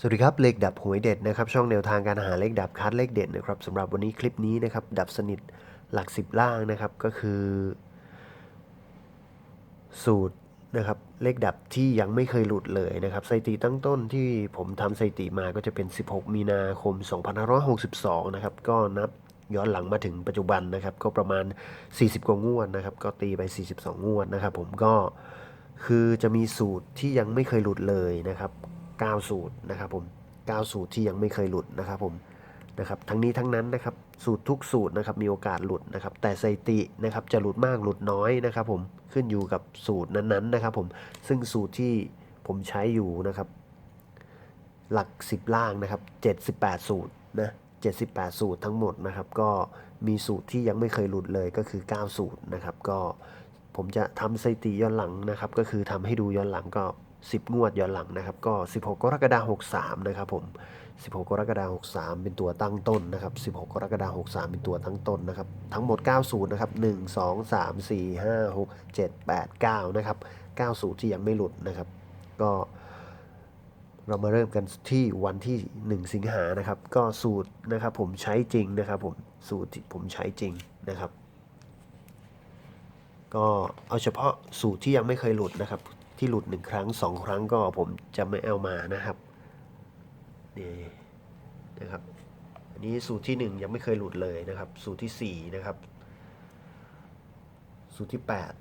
สวัสดีครับเลขดับหวยเด็ดนะครับช่องแนวทางการหาเลขดับคัดเลขเด็ดนะครับสำหรับวันนี้คลิปนี้นะครับดับสนิทหลักสิบล่างนะครับก็คือ สูตรนะครับเลขดับที่ยังไม่เคยหลุดเลยนะครับสถิติตั้งต้นที่ผมทำสถิติมาก็จะเป็น 16 มีนาคม 2562 นะครับก็นับย้อนหลังมาถึงปัจจุบันนะครับก็ประมาณ 40 กว่างวดนะครับก็ตีไป 42 งวดนะครับผมก็คือจะมีสูตรที่ยังไม่เคยหลุดเลยนะครับ 9 สูตรนะครับผม9สูตรที่ยังไม่เคยหลุดนะครับผมนะครับทั้งนี้ทั้งนั้นนะครับสูตรทุกสูตรนะครับมีโอกาสหลุดนะครับแต่สถิตินะครับจะหลุดมากหลุดน้อยนะครับผมขึ้นอยู่กับสูตรนั้นๆนะครับผมซึ่งสูตรที่ผมใช้อยู่นะครับหลัก 10 ล่างนะครับ 78 สูตรนะ78 สูตรทั้งหมดนะครับก็มีสูตรที่ยังไม่เคยหลุดเลยก็คือ 9 สูตรนะครับก็ผมจะทำสถิติย้อนหลังนะครับก็คือทำให้ดูย้อนหลังก็ 10 งวดย้อนหลังนะครับ ก็ 16 กรกฎาคม63 นะครับผม 16 กรกฎาคม63 เป็นตัวตั้งต้นนะครับ 16 กรกฎาคม63 เป็นตัวตั้งต้นนะครับ ทั้งหมด9สูตรนะครับ 1 2 3 4 5 6 7 8 9 นะครับ9สูตรที่ยังไม่หลุดนะครับ ก็เรามาเริ่มกันที่วันที่ 1 สิงหานะครับ ก็สูตรนะครับผมใช้จริงนะครับผม สูตรที่ผมใช้จริงนะครับ ก็เอาเฉพาะสูตรที่ยังไม่เคยหลุดนะครับ ที่หลุดหนึ่งครั้งสองครั้งก็ผมจะไม่เอามานะครับนี่นะครับ อันนี้สูตรที่หนึ่งยังไม่เคยหลุดเลยนะครับ สูตรที่สี่นะครับ สูตรที่แปด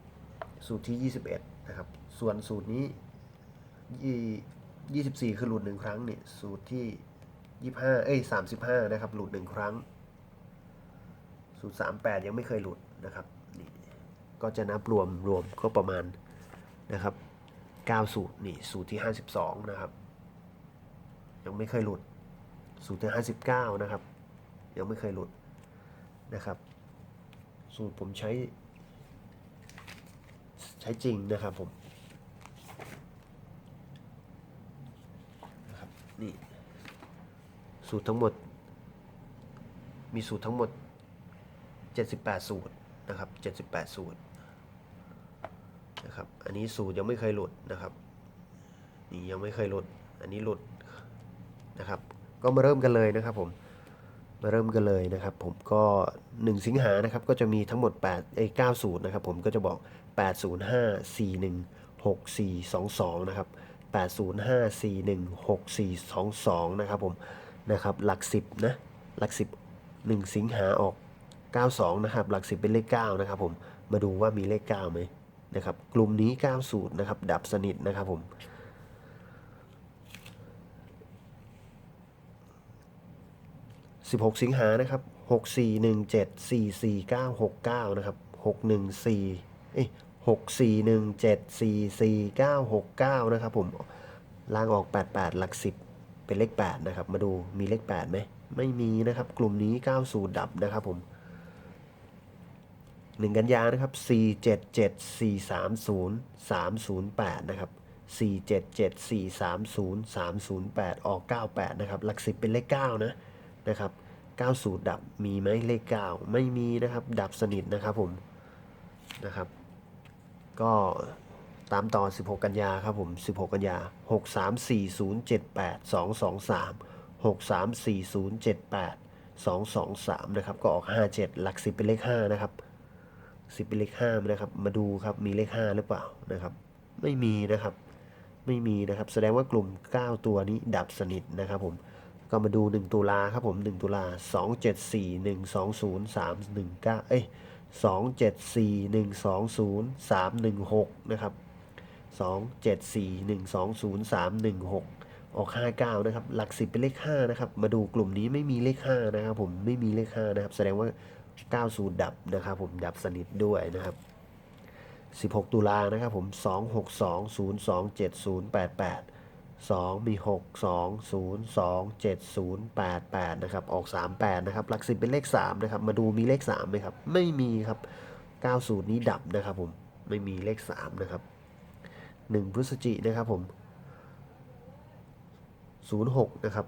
สูตรที่ยี่สิบเอ็ดนะครับ ส่วนสูตรนี้ยี่ยี่สิบสี่คือหลุดหนึ่งครั้งเนี่ยสูตรที่ยี่ห้าเอ้ยสามสิบห้านะครับ หลุดหนึ่งครั้ง สูตรสามแปดยังไม่เคยหลุดนะครับนี่ก็จะนับรวมรวมก็ประมาณนะครับ เก้าสูตรนี่สูตรที่ห้าสิบสองนะครับ ยังไม่เคยหลุด สูตรที่ห้าสิบเก้านะครับ ยังไม่เคยหลุดนะครับ สูตรผมใช้ ใช้จริงนะครับผมนะครับนี่สูตรทั้งหมด มีสูตรทั้งหมด 78 สูตรนะครับ 78 สูตร นะครับ อันนี้สูตรยังไม่เคยหลุดนะครับ นี่ยังไม่เคยหลุด อันนี้หลุดนะครับ ก็มาเริ่มกันเลยนะครับผมมาเริ่มกันเลยนะครับ ผมก็ 1 สิงหานะครับก็จะมีทั้งหมด8ไอ้9สูตรนะครับ ผมก็จะบอก 805 41 6422 นะครับ 805 41 6422 นะครับผมนะครับหลัก 10 นะ หลัก 10 1 สิงหาออก 92 นะครับ หลัก 10 เป็นเลข 9 นะครับผมมาดูว่ามีเลข 9 ไหม นะครับกลุ่มนี้ก้ามสูตรนะครับดับสนิทนะครับผมสิบหกสิงหานะครับหกสี่หนึ่งเจ็ดสี่สี่เก้าหกเก้านะครับหกหนึ่งสี่เอ้ยหกสี่หนึ่งเจ็ดสี่สี่เก้าหกเก้านะครับผมล่างออกแปดแปดหลักสิบเป็นเลขแปดนะครับ มาดูมีเลขแปดไหมไม่มีนะครับ กลุ่มนี้ก้าสูตรดับนะครับผม 1กันยานะครับ477 430 308นะครับ477 430 308ออก98นะครับ หลัก10เป็นเลข9นะนะครับ9สูตรดับมีไหมเลข9ไม่มีนะครับ ดับสนิทนะครับผมนะครับ ก็ตามต่อ 16 กันยาครับผม 16 กันยา 6 3 4 0 7 8 2 2 3 6 3 4 0 7 8 2 2 3 นะครับ ก็ออก 57 หลัก 10 เป็นเลข 5 นะครับ 10เป็นเลข5นะครับ มาดูครับมีเลข5หรือเปล่านะครับ ไม่มีนะครับ ไม่มีนะครับ แสดงว่ากลุ่ม 9 ตัวนี้ดับสนิทนะครับผมก็มาดู 1 ตุลาครับผม 1 ตุลา 2 7 4 1 2 0 3 1 9 เอ้ย 2 7 4 1 2 0 3 1 6 นะครับ 2 7 4 1 2 0 3 1 6 ออก 59 นะครับ หลัก 10 เป็นเลข 5 นะครับ มาดูกลุ่มนี้ไม่มีเลข 5 นะครับผม ไม่มีเลข 5 นะครับ แสดงว่า 9สูตรดับนะครับผมดับสนิทด้วยนะครับ 16 ตุลานะครับผม 2 6 2 0 2 7 0 8 8 2 มี 6 2 0 2 7 0 8 8นะครับ ออก 38 นะครับ หลัก10เป็นเลข 3 นะครับ มาดูมีเลข3ไหมครับ ไม่มีครับ9สูตรนี้ดับนะครับผม ไม่มีเลข 3 นะครับ 1 พฤศจินะครับผม 06 นะครับ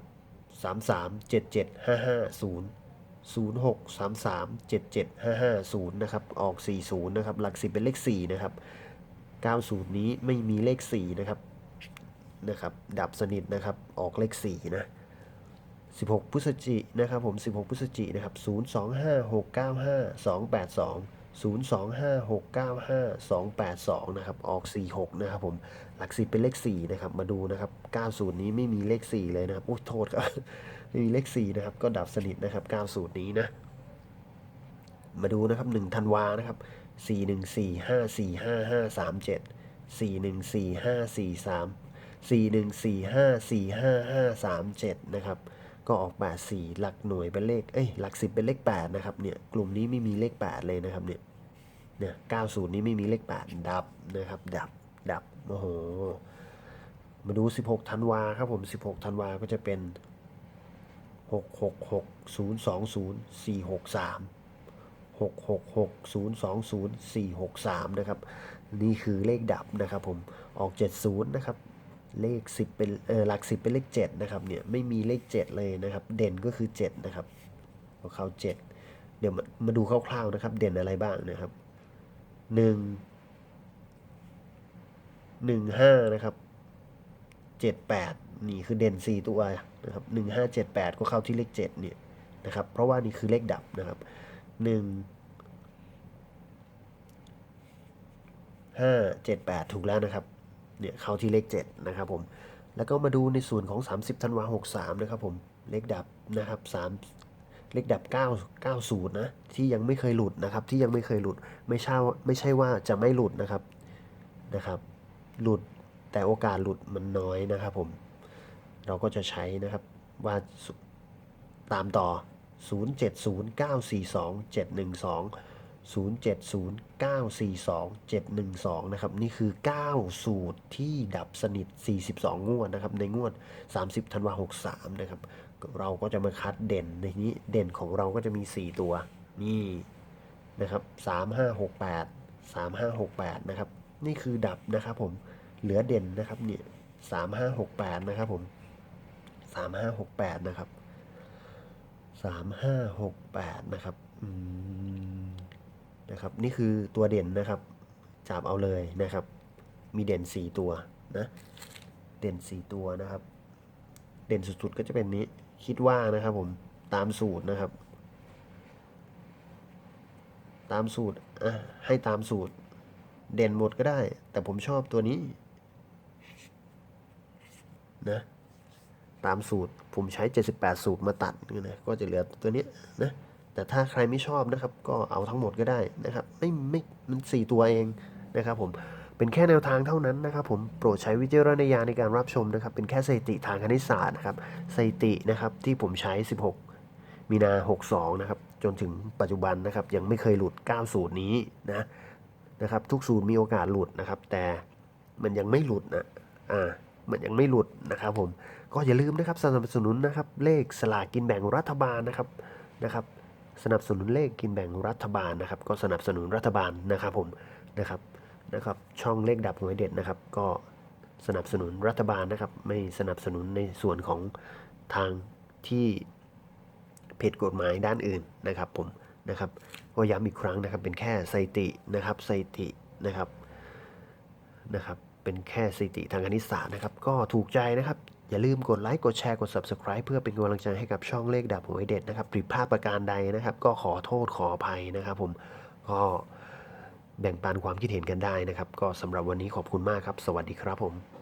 33 77 55 0 06 33 77 55 0 นะครับ ออก 40 นะครับ หลัก 10 เป็นเลข 4 นะครับ9สูตรนี้ไม่มีเลข 4 นะครับ นะครับ ดับสนิทนะครับ ออกเลขสี่นะ 16 พฤศจินะครับผม 16 พฤศจินะครับ 025 695 282 025 695 282 นะครับ ออก 46 นะครับผม หลักสิบเป็นเลข 4 นะครับ มาดูนะครับ 90 นี้ไม่มีเลข 4 เลยนะครับ อุ้ยโทษครับ ไม่มีเลข4นะครับ ก็ดับสนิทนะครับ90นี้นะ มาดูนะครับ1ธันวานะครับ4 1 4 5 4 5 5 3 7 4 1 4 5 4 3 4 1 4 5 4 5 5 3 7นะครับ ก็ออก 8 4 หลักหน่วยเป็นเลข เอ้ย หลัก 10 เป็นเลข 8 นะครับ เนี่ย กลุ่มนี้ไม่มีเลข 8 เลยนะครับ เนี่ย เนี่ย90 นี้ไม่มีเลข 8 ดับนะครับ ดับ ดับ โอ้โห มาดู 16 ธันวาครับผม 16 ธันวาก็จะเป็น 6 6 6 0 2 0 4 6 3 6 6 6 0 2 0 4 6 3 นะครับ นี่คือเลขดับนะครับผมออก 70 นะครับ เลข 10 เป็นเออหลัก 10 เป็นเลข 7 นะครับเนี่ยไม่มีเลข 7 เลยนะครับ เด่นก็คือ 7 นะครับของเขา7 เดี๋ยวมามาดูคร่าวๆนะครับ เด่นอะไรบ้างนะครับ 1 1 5 นะครับ 78 นี่คือเด่น 4 ตัวนะครับ1578 ก็เข้าที่เลข7เนี่ยนะครับ เพราะว่านี่คือเลขดับนะครับหนึ่งห้าเจ็ดแปดถูกแล้วนะครับ เนี่ยเข้าที่เลขเจ็ดนะครับผม แล้วก็มาดูในส่วนของ 30ธันวาหกสามนะครับผม เลขดับนะครับสามเลขดับ 9 90 นะ ที่ยังไม่เคยหลุดนะครับ ที่ยังไม่เคยหลุด ไม่ใช่ว่าไม่ใช่ว่าจะไม่หลุดนะครับ นะครับ หลุดแต่โอกาสหลุดมันน้อยนะครับผม เราก็จะใช้นะครับว่าตามต่อ 070942 712 070942 712นะครับ นี่คือ 9 สูตรที่ดับสนิท 42 งวดนะครับ ในงวด 30ธันวา63 นะครับ เราก็จะมาคัดเด่นในนี้เด่นของเราก็จะมี 4 ตัว นี่นะครับ 3568 3568 นะครับ นี่คือดับนะครับผมเหลือเด่นนะครับเนี่ย3568 นะครับผม 3568นะครับ3568นะครับนะครับ นี่คือตัวเด่นนะครับ จับเอาเลยนะครับ มีเด่น4ตัวนะ เด่น4ตัวนะครับ เด่นสุดๆก็จะเป็นนี้ คิดว่านะครับผม ตามสูตรนะครับ ตามสูตร อะ ให้ตามสูตร เด่นหมดก็ได้ แต่ผมชอบตัวนี้ นะ ตามสูตร ผมใช้ 78 สูตรมาตัดนะก็จะเหลือตัวนี้นะแต่ถ้าใครไม่ชอบนะครับ ก็เอาทั้งหมดก็ได้นะครับ ไม่ไม่มัน4ตัวเองนะครับผมเป็นแค่แนวทางเท่านั้นนะครับ ผมโปรดใช้วิจารณญาณในการรับชมนะครับ เป็นแค่สถิติทางคณิตศาสตร์นะครับสถิตินะครับที่ผมใช้ 16 มีนา 62 นะครับ จนถึงปัจจุบันนะครับ ยังไม่เคยหลุด 9 สูตรนี้นะนะครับ ทุกสูตรมีโอกาสหลุดนะครับ แต่มันยังไม่หลุดนะอ่า มันยังไม่หลุดนะครับผมก็อย่าลืมนะครับสนับสนุนนะครับเลขสลากกินแบ่งรัฐบาลนะครับนะครับ สนับสนุนเลขกินแบ่งรัฐบาลนะครับ ก็สนับสนุนรัฐบาลนะครับผมนะครับนะครับช่องเลขดับหวยเด็ดนะครับ ก็สนับสนุนรัฐบาลนะครับ ไม่สนับสนุนในส่วนของทางที่ผิดกฎหมายด้านอื่นนะครับผมนะครับก็ย้ำอีกครั้งนะครับเป็นแค่สถิตินะครับสถิตินะครับนะครับ เป็นแค่สถิติทางคณิตศาสตร์นะครับ ก็ถูกใจนะครับ อย่าลืมกดไลค์ กดแชร์ กด Subscribe เพื่อเป็นกำลังใจให้กับช่องเลขดับหวยเด็ดนะครับผิดพลาดประการใดนะครับ ก็ขอโทษขออภัยนะครับ ผม ก็แบ่งปันความคิดเห็นกันได้นะครับ ก็สำหรับวันนี้ขอบคุณมากครับ สวัสดีครับผม